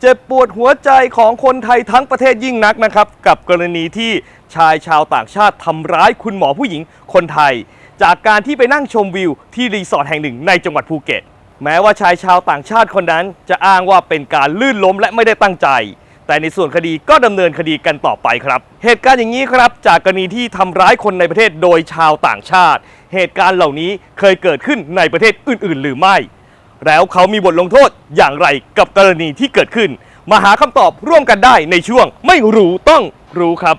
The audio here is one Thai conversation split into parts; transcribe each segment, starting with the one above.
เจ็บปวดหัวใจของคนไทยทั้งประเทศยิ่งนักนะครับ กับกรณีที่ชายชาวต่างชาติทำร้ายคุณหมอผู้หญิงคนไทย จากการที่ไปนั่งชมวิวที่รีสอร์ทแห่งหนึ่งในจังหวัดภูเก็ต แม้ว่าชายชาวต่างชาติคนนั้น จะอ้างว่าเป็นการลื่นล้มและไม่ได้ตั้งใจ แต่ในส่วนคดีก็ดำเนินคดีกันต่อไปครับ เหตุการณ์อย่างนี้ครับ จากกรณีที่ทำร้ายคนในประเทศโดยชาวต่างชาติ เหตุการณ์เหล่านี้เคยเกิดขึ้นในประเทศอื่น ๆ หรือไม่ แล้วเขามีบทลงโทษอย่างไรกับกรณีที่เกิดขึ้น มาหาคำตอบร่วมกันได้ในช่วงไม่รู้ต้องรู้ครับ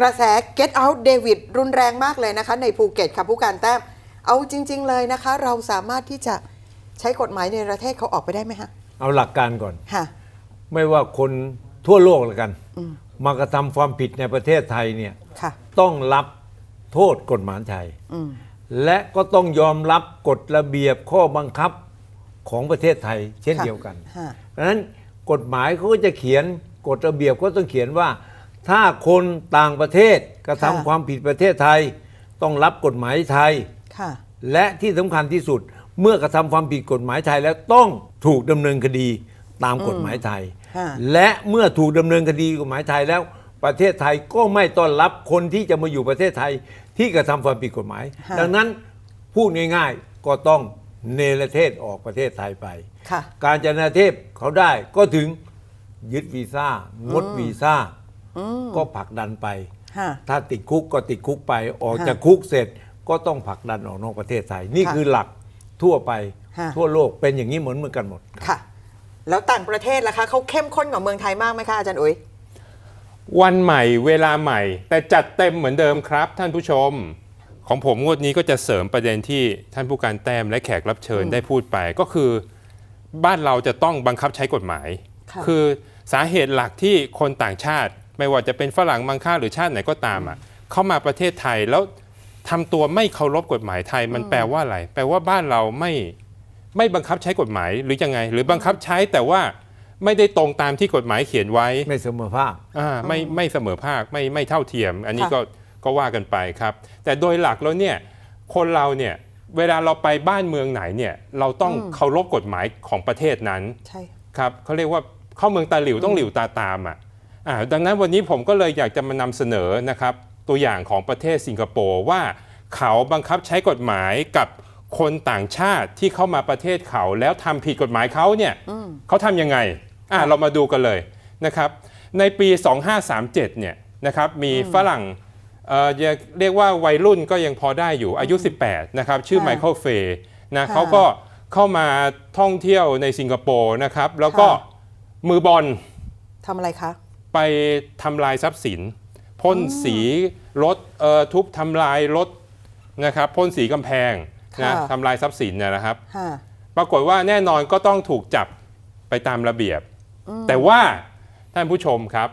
กระแส Get Out David รุนแรงมากเลยนะคะ ในภูเก็ตค่ะผู้การแต้ม เอาจริง ๆ เลยนะคะ เราสามารถที่จะใช้กฎหมายในประเทศเขาออกไปได้ไหมฮะเอาหลักการก่อน ค่ะ ไม่ว่าคนทั่วโลกแล้วกัน มากระทำความผิดในประเทศไทยเนี่ยค่ะ ต้องรับโทษกฎหมายไทย อืม และก็ต้องยอมรับกฎระเบียบข้อบังคับ ของประเทศไทยเช่นค่ะเดียวกันค่ะดังนั้นกฎหมายเขาก็จะเขียนกฎระเบียบก็ต้องเขียนว่า ถ้าคนต่างประเทศกระทำค่ะความผิดประเทศไทย ต้องรับกฎหมายไทยค่ะและที่สำคัญที่สุดเมื่อกระทำความผิดกฎหมายไทยแล้วต้องถูกดำเนินคดีตามกฎหมายไทยฮะและเมื่อถูกดำเนินคดีกฎหมายไทยแล้ว ประเทศไทยก็ไม่ต้อนรับคนที่จะมาอยู่ประเทศไทยที่กระทำความผิดกฎหมายฮะดังนั้นพูดง่าย ๆก็ต้อง เนรเทศออกประเทศไทยไป ค่ะ การจะเนรเทศเขาได้ก็ถึงยึดวีซ่างดวีซ่าก็ผลักดันไปค่ะถ้าติดคุกก็ติดคุกไปออกฮะจากคุกเสร็จก็ต้องผลักดันออกนอกประเทศไทย นี่ค่ะคือหลักทั่วไปฮะ ทั่วโลกเป็นอย่างนี้เหมือนเหมือนกันหมด ค่ะ แล้วต่างประเทศล่ะคะเขาเข้มข้นกว่าเมืองไทยมากไหมคะอาจารย์อุ๋ย วันใหม่เวลาใหม่ แต่จัดเต็มเหมือนเดิมครับท่านผู้ชม ของผมงวดนี้ก็จะเสริมประเด็นที่ท่านผู้การแต้มและแขกรับเชิญได้พูดไป ก็คือบ้านเราจะต้องบังคับใช้กฎหมายค่ะอสาเหตุหลักที่คนต่างชาติ ไม่ว่าจะเป็นฝรั่งมังค่าหรือชาติไหนก็ตามอะเข้ามาประเทศไทยแล้วทำตัวไม่เคารพกฎหมายไทยมันแปลว่าอะไร แปลว่าบ้านเราไม่ไม่บังคับใช้กฎหมายหรือยังไง หรือบังคับใช้แต่ว่าไม่ได้ตรงตามที่กฎหมายเขียนไว้ ไม่เสมอภาคอ่าไม่ไม่เสมอภาคไม่ไม่เท่าเทียม อันนี้ค่ะก็ ก็ว่ากันไปครับ แต่โดยหลักแล้วเนี่ยคนเราเนี่ยเวลาเราไปบ้านเมืองไหนเนี่ยเราต้องเคารพกฎหมายของประเทศนั้นใช่ครับเขาเรียกว่าเข้าเมืองตาหลิวต้องหลิวตาตามอะอ่าดังนั้นวันนี้ผมก็เลยอยากจะมานำเสนอนะครับตัวอย่างของประเทศสิงคโปร์ว่าเขาบังคับใช้กฎหมายกับคนต่างชาติที่เข้ามาประเทศเขาแล้วทำผิดกฎหมายเขาเนี่ยเขาทำยังไงอ่าเรามาดูกันเลยนะครับในปี 2537เนี่ยนะครับมีฝรั่งเอ่อ จะเรียกว่าวัยรุ่นก็ยังพอได้อยู่อายุ 18 นะครับ ชื่อค่ะไมเคิลเฟย์นะค่ะเขาก็เข้ามาท่องเที่ยวในสิงคโปร์นะครับ แล้วก็ค่ะมือบอลทำอะไรคะ ไปทำลายทรัพย์สินพ่นสีรถเอ่อทุบทำลายรถนะครับพ่นสีกำแพงนะค่ะทำลายทรัพย์สินเนยนะครับค่ะปรากฏว่าแน่นอนก็ต้องถูกจับไปตามระเบียบ แต่ว่าท่านผู้ชมครับ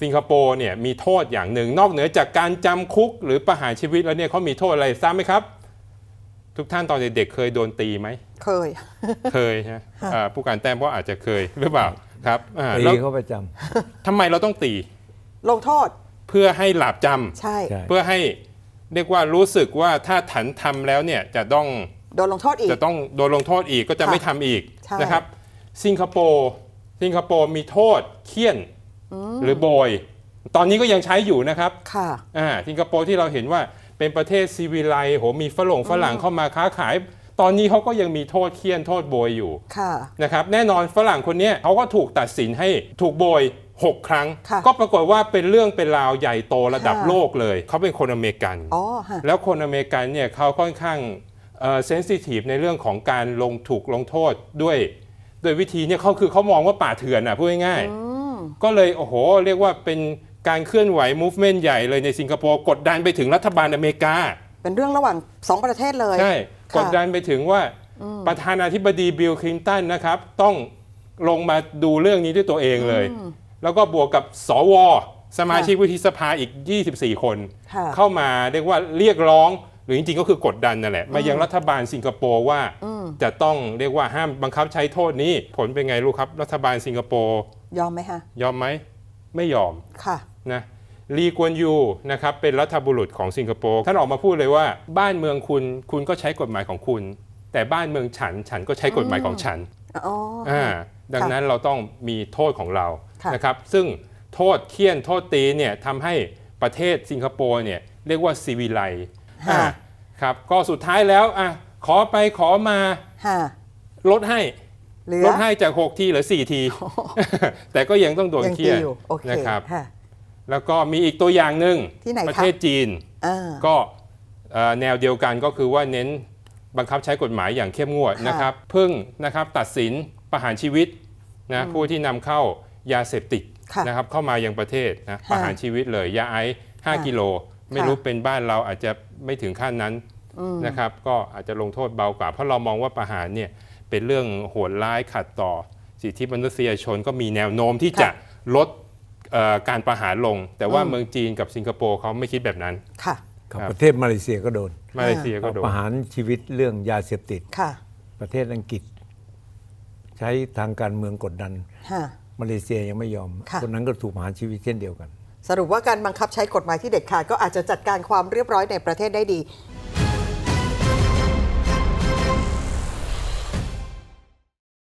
สิงคโปร์เนี่ยมีโทษอย่างหนึ่ง นอกเหนือจากการจำคุกหรือประหารชีวิตแล้วเนี่ยเขามีโทษอะไรทราบไหมครับ ทุกท่านตอนเด็กๆเคยโดนตีไหมเคย เคยนะอ่าผู้การแต้มก็อาจจะเคยหรือเปล่าครับอ่าตีแล้วเขาประจทำไมเราต้องตีลงโทษเพื่อให้หลาบจำใช่ำใช่เพื่อให้เรียกว่ารู้สึกว่าถ้าถันทำแล้วเนี่ยจะต้อง โดนลงโทษอีก จะต้องโดนลงโทษอีกก็จะค่ะไม่ทำอีกใช่ นะครับ สิงคโปร์สิงคโปร์มีโทษเคี่ยน หรือโบย ตอนนี้ก็ยังใช้อยู่นะครับค่ะอ่าสิงคโปร์ที่เราเห็นว่าเป็นประเทศซีวิไลซ์โหมีฝรั่งฝรั่งเข้ามาค้าขาย ตอนนี้เขาก็ยังมีโทษเคี่ยนโทษโบยอยู่ค่ะนะครับแน่นอนฝรั่งคนเนี้ยเขาก็ถูกตัดสินให้ถูกโบย 6 ครั้ง ค่ะก็ปรากฏว่าเป็นเรื่องเป็นราวใหญ่โตระดับค่ะ โลกเลย เขาเป็นคนอเมริกัน อ๋อฮะ แล้วคนอเมริกันเนี่ยเขาค่อนข้างเซนซิทีฟในเรื่องของการลงถูกลงโทษด้วยด้วยวิธีเนี่ยเขาคือเขามองว่าป่าเถื่อนอะพูดง่ายๆ ก็เลยโอ้โห เรียกว่าเป็นการเคลื่อนไหว movement ใหญ่เลยในสิงคโปร์กดดันไปถึงรัฐบาลอเมริกา เป็นเรื่องระหว่างสองประเทศเลยใช่ค่ะกดดันไปถึงว่าประธานาธิบดีบิลคลินตันนะครับ ต้องลงมาดูเรื่องนี้ด้วยตัวเองเลย แล้วก็บวกกับสว สมาชิกวุฒิสภาอีก 24 คนค่ะเข้ามาเรียกว่าเรียกร้องหรือจริงๆก็คือกดดันนั่นแหละ มายังรัฐบาลสิงคโปร์ว่าจะต้องเรียกว่าห้ามบังคับใช้โทษนี้ ผลเป็นไงรู้ครับ รัฐบาลสิงคโปร์ ยอมไหมฮะ ยอมไหมไม่ยอมค่ะ นะลีกวนยูนะครับเป็นรัฐบุรุษของสิงคโปร์ท่านออกมาพูดเลยว่า บ้านเมืองคุณคุณก็ใช้กฎหมายของคุณ แต่บ้านเมืองฉันฉันก็ใช้กฎหมายของฉันอ๋ออ่าค่ะดังนั้นเราต้องมีโทษของเราค่ะนะครับซึ่งโทษเคี่ยนโทษตีเนี่ยทำให้ประเทศสิงคโปร์เนี่ยเรียกว่าซีวิไลค่ะครับก็สุดท้ายแล้วอะขอไปขอมาค่ะลดให้ เหลือ ลดให้จาก 6 ทีเหลือ 4 ที แต่ก็ยังต้องโดนยังเคี่ยนตีอยู่โอเคนะครับ ค่ะ แล้วก็มีอีกตัวอย่างหนึ่งที่ไหนคะประเทศจีนอ่าก็เอ่อแนวเดียวกันก็คือว่าเน้นบังคับใช้กฎหมายอย่างเข้มงวดค่ะ นะครับเพิ่งนะครับตัดสินประหารชีวิตนะผู้ที่นำเข้ายาเสพติดค่ะนะครับเข้ามายังประเทศนะค่ะประหารชีวิตเลยยาไอซ์ค่ะ5กิโล ไม่ค่ะรู้เป็นบ้านเราอาจจะไม่ถึงขั้นนั้นนะครับก็อาจจะลงโทษเบากว่า เพราะเรามองว่าประหารเนี่ย เป็นเรื่องโหดร้ายขัดต่อ สิทธิมนุษยชนก็มีแนวโน้มที่จะลดเอ่อการประหารลง แต่ว่าเมืองจีนกับสิงคโปร์เขาไม่คิดแบบนั้นค่ะครับครับประเทศมาเลเซียก็โดน มาเลเซียก็โดนประหารชีวิตเรื่องยาเสพติดค่ะ ประเทศอังกฤษ ใช้ทางการเมืองกดดันค่ะมาเลเซียยังไม่ยอมค่ะคนนั้นก็ถูกประหารชีวิตเช่นเดียวกัน สรุปว่าการบังคับใช้กฎหมายที่เด็ดขาดก็อาจจะจัดการความเรียบร้อยในประเทศได้ดี